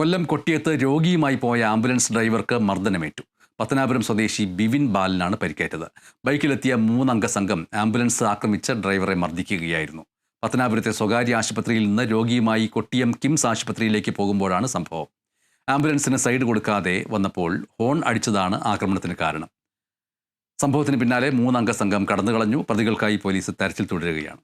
കൊല്ലം കൊട്ടിയത്ത് രോഗിയുമായി പോയ ആംബുലൻസ് ഡ്രൈവർക്ക് മർദ്ദനമേറ്റു. പത്തനാപുരം സ്വദേശി ബിവിൻ ബാലിനാണ് പരിക്കേറ്റത്. ബൈക്കിലെത്തിയ മൂന്നംഗ സംഘം ആംബുലൻസ് ആക്രമിച്ച ഡ്രൈവറെ മർദ്ദിക്കുകയായിരുന്നു. പത്തനാപുരത്തെ സ്വകാര്യ ആശുപത്രിയിൽ നിന്ന് രോഗിയുമായി കൊട്ടിയം കിംസ് ആശുപത്രിയിലേക്ക് പോകുമ്പോഴാണ് സംഭവം. ആംബുലൻസിന് സൈഡ് കൊടുക്കാതെ വന്നപ്പോൾ ഹോൺ അടിച്ചതാണ് ആക്രമണത്തിന് കാരണം. സംഭവത്തിന് പിന്നാലെ മൂന്നംഗ സംഘം കടന്നുകളഞ്ഞു. പ്രതികൾക്കായി പോലീസ് തെരച്ചിൽ തുടരുകയാണ്.